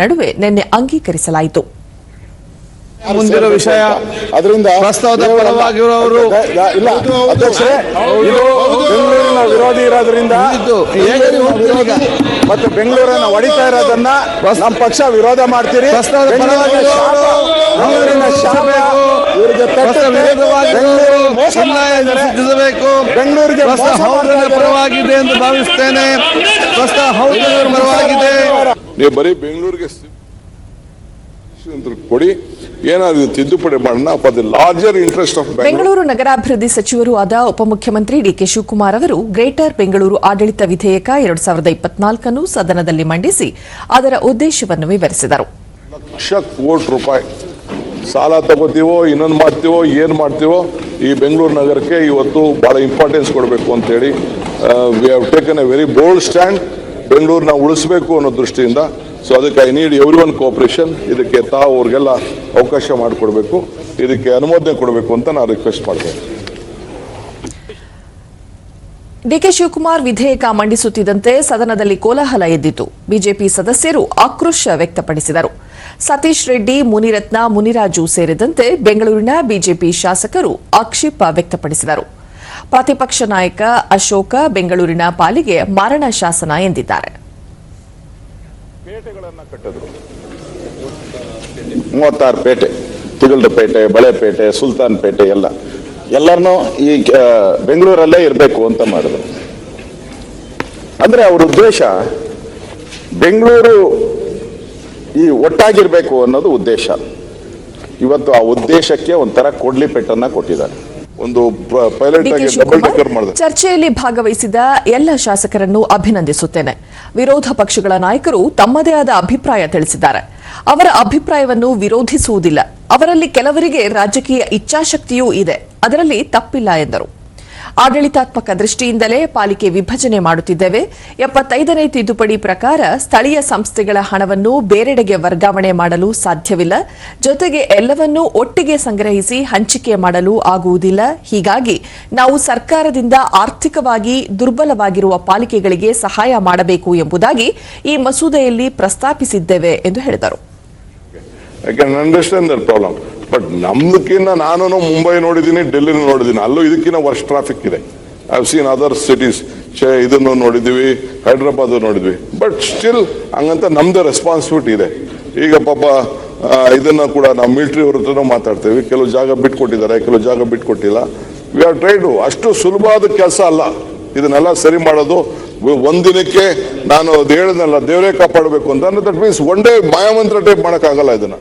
ನಡುವೆ ನಿನ್ನೆ ಅಂಗೀಕರಿಸಲಾಯಿತು. ಮುಂದಿನ ವಿಷಯ ಅದರಿಂದ ಪ್ರಸ್ತಾವದ ಪರವಾಗಿರುವವರು ಇಲ್ಲ ಅಧ್ಯಕ್ಷರೇ ಇದು ಬೆಂಗಳೂರಿನ ವಿರೋಧಿ ಇರೋದ್ರಿಂದ ಮತ್ತು ಬೆಂಗಳೂರನ್ನ ಹೊಡಿತಾ ಇರೋದನ್ನ ನಮ್ಮ ಪಕ್ಷ ವಿರೋಧ ಮಾಡ್ತೀರಿ? ಪ್ರಸ್ತಾವದ ಬೆಂಗಳೂರಿನ ಶಾಪ ಇವರಿಗೆ. ವಿರೋಧವಾಗಿ ಬೆಂಗಳೂರಿಗೆ ಬೆಂಗಳೂರಿಗೆ. ಪರವಾಗಿದೆ ಎಂದು ಭಾವಿಸ್ತೇನೆ. ಪ್ರಸ್ತಾವ ಪರವಾಗಿದೆ ನೀವು ಬರೀ ಬೆಂಗಳೂರಿಗೆ ಕೊಡಿ. ಏನಾದ್ರು ತಿದ್ದುಪಡಿ ಮಾಡೋಣ for the larger interest of Bengaluru Bengaluru ನಗರಾಭಿವೃದ್ಧಿ ಸಚಿವರು ಆದ ಉಪಮುಖ್ಯಮಂತ್ರಿ ಡಿಕೆ ಶಿವಕುಮಾರ್ ಅವರು ಗ್ರೇಟರ್ ಬೆಂಗಳೂರು ಆಡಳಿತ ವಿಧೇಯಕ ಎರಡ್ ಸಾವಿರದ ಇಪ್ಪತ್ನಾಲ್ಕನ್ನು ಸದನದಲ್ಲಿ ಮಂಡಿಸಿ ಅದರ ಉದ್ದೇಶವನ್ನು ವಿವರಿಸಿದರು. ಲಕ್ಷ ಕೋಟಿ ರೂಪಾಯಿ. ಸಾಲ ತಗೋತೀವೋ ಇನ್ನೊಂದು ಮಾಡ್ತೀವೋ ಏನು ಮಾಡ್ತೀವೋ ಈ ಬೆಂಗಳೂರು ನಗರಕ್ಕೆ ಇವತ್ತು ಬಹಳ ಇಂಪಾರ್ಟೆನ್ಸ್ ಕೊಡಬೇಕು ಅಂತೇಳಿ we have taken a very bold stand ಬೆಂಗಳೂರನ್ನ ಉಳಿಸಬೇಕು ಅನ್ನೋ ದೃಷ್ಟಿಯಿಂದ ಸೊ ಅದಕ್ಕೆ I need every one cooperation ಇದಕ್ಕೆ ತಾವು ಅವ್ರಿಗೆಲ್ಲ ಅವಕಾಶ ಮಾಡಿಕೊಡ್ಬೇಕು. ಇದಕ್ಕೆ ಅನುಮೋದನೆ ಕೊಡಬೇಕು ಅಂತ ನಾನು ರಿಕ್ವೆಸ್ಟ್ ಮಾಡ್ತೇನೆ. ಡಿಕೆ ಶಿವಕುಮಾರ್ ವಿಧೇಯಕ ಮಂಡಿಸುತ್ತಿದ್ದಂತೆ ಸದನದಲ್ಲಿ ಕೋಲಾಹಲ ಎದ್ದಿತು ಬಿಜೆಪಿ ಸದಸ್ಯರು ಆಕ್ರೋಶ ವ್ಯಕ್ತಪಡಿಸಿದರು. ಸತೀಶ್ ರೆಡ್ಡಿ, ಮುನಿರತ್ನ, ಮುನಿರಾಜು ಸೇರಿದಂತೆ ಬೆಂಗಳೂರಿನ ಬಿಜೆಪಿ ಶಾಸಕರು ಆಕ್ಷೇಪ ವ್ಯಕ್ತಪಡಿಸಿದರು. ಪ್ರತಿಪಕ್ಷ ನಾಯಕ ಅಶೋಕ ಬೆಂಗಳೂರಿನ ಪಾಲಿಗೆ ಮಾರಣ ಶಾಸನ ಎಂದಿದ್ದಾರೆ. ಮೂವತ್ತಾರು ಪೇಟೆ ತಿಗಲ್ರಪೇಟೆ ಬಳೆಪೇಟೆ ಸುಲ್ತಾನ್ ಪೇಟೆ ಎಲ್ಲ. ಎಲ್ಲರನ್ನೂ ಈ ಬೆಂಗಳೂರಲ್ಲೇ ಇರಬೇಕು ಅಂತ ಮಾಡಿದ್ರು. ಅಂದ್ರೆ ಅವ್ರ ಉದ್ದೇಶ ಬೆಂಗಳೂರು ಈ ಒಟ್ಟಾಗಿರಬೇಕು ಅನ್ನೋದು ಉದ್ದೇಶ. ಇವತ್ತು ಆ ಉದ್ದೇಶಕ್ಕೆ ಒಂಥರ ಕೊಡ್ಲಿ ಪೆಟ್ಟನ್ನ ಕೊಟ್ಟಿದ್ದಾರೆ. ಒಂದು ಪೈಲಟ್ ಆಗಿ ಡಬಲ್ ಮಾಡಿದೆ. ಚರ್ಚೆಯಲ್ಲಿ ಭಾಗವಹಿಸಿದ ಎಲ್ಲ ಶಾಸಕರನ್ನು ಅಭಿನಂದಿಸುತ್ತೇನೆ. ವಿರೋಧ ಪಕ್ಷಗಳ ನಾಯಕರು ತಮ್ಮದೇ ಆದ ಅಭಿಪ್ರಾಯ ತಿಳಿಸಿದ್ದಾರೆ. ಅವರ ಅಭಿಪ್ರಾಯವನ್ನು ವಿರೋಧಿಸುವುದಿಲ್ಲ. ಅವರಲ್ಲಿ ಕೆಲವರಿಗೆ ರಾಜಕೀಯ ಇಚ್ಛಾಶಕ್ತಿಯೂ ಇದೆ. ಅದರಲ್ಲಿ ತಪ್ಪಿಲ್ಲ ಎಂದರು. ಆಡಳಿತಾತ್ಮಕ ದೃಷ್ಟಿಯಿಂದಲೇ ಪಾಲಿಕೆ ವಿಭಜನೆ ಮಾಡುತ್ತಿದ್ದೇವೆ. ಎಪ್ಪತ್ತೈದನೇ ತಿದ್ದುಪಡಿ ಪ್ರಕಾರ ಸ್ಥಳೀಯ ಸಂಸ್ಥೆಗಳ ಹಣವನ್ನು ಬೇರೆಡೆಗೆ ವರ್ಗಾವಣೆ ಮಾಡಲು ಸಾಧ್ಯವಿಲ್ಲ. ಜೊತೆಗೆ ಎಲ್ಲವನ್ನೂ ಒಟ್ಟಿಗೆ ಸಂಗ್ರಹಿಸಿ ಹಂಚಿಕೆ ಮಾಡಲು ಆಗುವುದಿಲ್ಲ. ಹೀಗಾಗಿ ನಾವು ಸರ್ಕಾರದಿಂದ ಆರ್ಥಿಕವಾಗಿ ದುರ್ಬಲವಾಗಿರುವ ಪಾಲಿಕೆಗಳಿಗೆ ಸಹಾಯ ಮಾಡಬೇಕು ಎಂಬುದಾಗಿ ಈ ಮಸೂದೆಯಲ್ಲಿ ಪ್ರಸ್ತಾಪಿಸಿದ್ದೇವೆ ಎಂದು ಹೇಳಿದರು. ಬಟ್ ನಮ್ದಕ್ಕಿಂತ ನಾನು ಮುಂಬೈ ನೋಡಿದ್ದೀನಿ ಡೆಲ್ಲಿನೂ ನೋಡಿದ್ದೀನಿ ಅಲ್ಲೂ ಇದಕ್ಕಿಂತ ವರ್ಷ ಟ್ರಾಫಿಕ್ ಇದೆ. ಐ ಸೀನ್ ಅದರ್ ಸಿಟೀಸ್ ಇದನ್ನು ನೋಡಿದ್ವಿ, ಹೈದ್ರಾಬಾದ್ ನೋಡಿದ್ವಿ. ಬಟ್ ಸ್ಟಿಲ್ ಹಂಗಂತ ನಮ್ದು ರೆಸ್ಪಾನ್ಸಿಬಿಲಿಟಿ ಇದೆ. ಈಗ ಪಾಪ ಇದನ್ನ ಕೂಡ ನಾವು ಮಿಲಿಟರಿ ಅವ್ರ ಮಾತಾಡ್ತೇವೆ. ಕೆಲವು ಜಾಗ ಬಿಟ್ಕೊಟ್ಟಿದ್ದಾರೆ, ಕೆಲವು ಜಾಗ ಬಿಟ್ಕೊಟ್ಟಿಲ್ಲ. ವಿ ಆರ್ ಟ್ರೈಡು ಅಷ್ಟು ಸುಲಭವಾದ ಕೆಲಸ ಅಲ್ಲ. ಇದನ್ನೆಲ್ಲ ಸರಿ ಮಾಡೋದು. ಒಂದಿನಕ್ಕೆ ನಾನು ಅದು ಹೇಳಿದ್ನಲ್ಲ ದೇವರೇ ಕಾಪಾಡಬೇಕು ಅಂತ ದಟ್ ಮೀನ್ಸ್ ಒನ್ ಡೇ ಮಾಯಾಮಂತ್ರ ಟೈಪ್ ಮಾಡೋಕ್ಕಾಗಲ್ಲ ಇದನ್ನ.